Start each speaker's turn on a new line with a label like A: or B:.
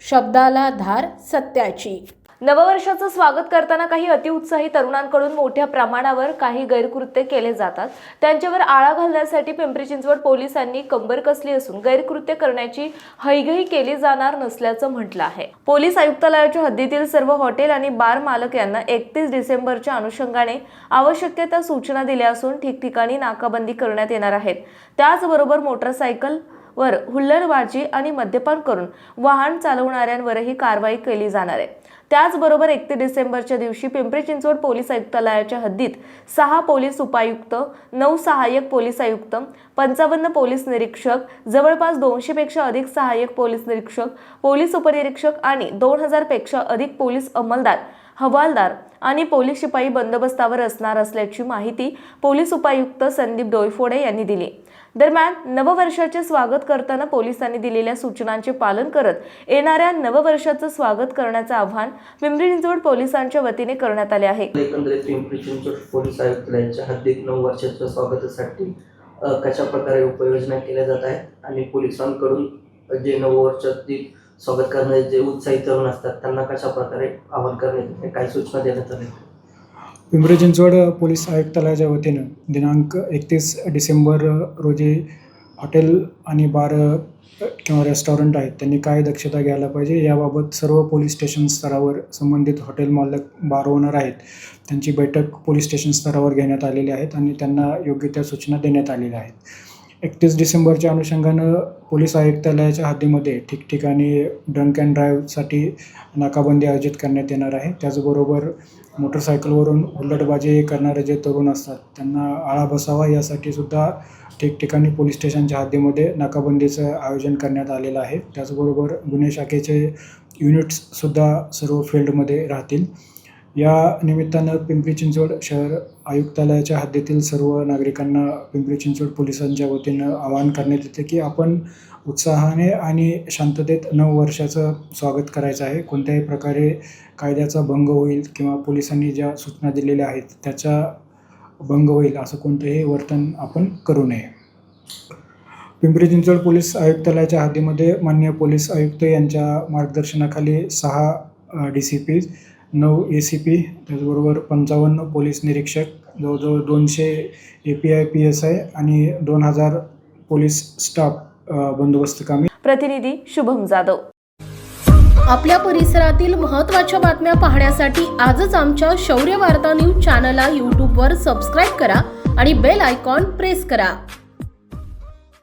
A: शब्दाला धार सत्याची. नववर्षाचं स्वागत करताना काही अतिउत्साही तरुणांकडून मोठ्या प्रमाणावर काही गैरकृत्य केले जातात. त्यांच्यावर आळा घालण्यासाठी पिंपरी चिंचवड पोलिसांनी कंबर कसली असून गैरकृत्य करण्याची हैगही केली जाणार नसल्याचं म्हटलं आहे. पोलीस आयुक्तालयाच्या हद्दीतील सर्व हॉटेल आणि बार मालक यांना एकतीस डिसेंबरच्या अनुषंगाने आवश्यक त्या सूचना दिल्या असून ठिकठिकाणी नाकाबंदी करण्यात येणार आहेत. त्याचबरोबर मोटरसायकल वर हुल्लडबाजी आणि मद्यपान करून वाहन चालवणाऱ्यांवरही कारवाई केली जाणार आहे. त्याचबरोबर एकतीस डिसेंबरच्या दिवशी पिंपरी चिंचवड पोलीस आयुक्तालयाच्या हद्दीत सहा पोलीस उपायुक्त नऊ सहाय्यक पोलीस आयुक्त पंचावन्न पोलीस निरीक्षक जवळपास दोनशेपेक्षा अधिक सहाय्यक पोलीस निरीक्षक पोलीस उपनिरीक्षक आणि दोन हजारपेक्षा अधिक पोलीस अंमलदार हवालदार आणि पोलीस शिपाई बंदोबस्तावर असणार असल्याची माहिती पोलीस उपायुक्त संदीप डोयफोडे यांनी दिली. दरम्यान नववर्षाचे स्वागत करताना पोलिसांनी दिलेल्या सूचनांचे पालन करत येणाऱ्या नववर्षाचं स्वागत करण्याचं आव्हान पिंपरी चिंचवड पोलिसांच्या वतीने करण्यात आले आहे.
B: एकंदरीत पिंपरी चिंचवड पोलीस आयुक्तालयाच्या हद्दीत नऊ वर्षाच्या स्वागतासाठी कशा प्रकारे उपाययोजना केल्या जात आहेत आणि पोलिसांकडून जे नऊ वर्षातील स्वागत करणारे जे उत्साही तरुण असतात त्यांना कशा प्रकारे आवाहन करण्यात काही सूचना देण्यात आल्या
C: पिंपरी चिंचवड पोलीस आयुक्तालयाच्या वतीनं दिनांक एकतीस डिसेंबर रोजी हॉटेल आणि बार किंवा रेस्टॉरंट आहेत त्यांनी काय दक्षता घ्यायला पाहिजे याबाबत सर्व पोलीस स्टेशन स्तरावर संबंधित हॉटेल मालक बार ओनर आहेत. त्यांची बैठक पोलीस स्टेशन स्तरावर घेण्यात आलेली आहेत आणि त्यांना योग्य त्या सूचना देण्यात आलेल्या आहेत. एकतीस डिसेंबरच्या अनुषंगानं पोलीस आयुक्तालयाच्या हद्दीमध्ये ठिकठिकाणी ड्रंक अँड ड्राईव्हसाठी नाकाबंदी आयोजित करण्यात येणार आहे. त्याचबरोबर मोटरसायकलवरून हुल्लडबाजी करणारे जे तरुण असतात त्यांना आळा बसावा यासाठी सुद्धा ठिकठिकाणी पोलीस स्टेशनच्या हद्दीमध्ये नाकाबंदीचं आयोजन करण्यात आलेलं आहे. त्याचबरोबर गुन्हे शाखेचे युनिट्ससुद्धा सर्व फील्डमध्ये राहतील. या निमित्तानं पिंपरी चिंचवड शहर आयुक्तालयाच्या हद्दीतील सर्व नागरिकांना पिंपरी चिंचवड पोलिसांच्या वतीनं आवाहन करण्यात येते की आपण उत्साहाने आणि शांततेत नऊ वर्षाचं स्वागत करायचं आहे. कोणत्याही प्रकारे कायद्याचा भंग होईल किंवा पोलिसांनी ज्या सूचना दिलेल्या आहेत त्याचा भंग होईल असं कोणतंही वर्तन आपण करू नये. पिंपरी चिंचवड पोलीस आयुक्तालयाच्या हद्दीमध्ये मान्य पोलीस आयुक्त यांच्या मार्गदर्शनाखाली सहा डी सी पी नऊ ए सी पी त्याचबरोबर पंचावन्न पोलीस निरीक्षक जवळजवळ दोनशे A P I P S I आणि दोन हजार पोलीस स्टाफ बंदोबस्त कामी.
A: प्रतिनिधी शुभम जाधव.
D: आपल्या परिसरातील महत्त्वाच्या बातम्या पाहण्यासाठी आजच आमच्या शौर्य वार्ता न्यूज चॅनलला यूट्यूबवर सबस्क्राईब करा आणि बेल आयकॉन प्रेस करा.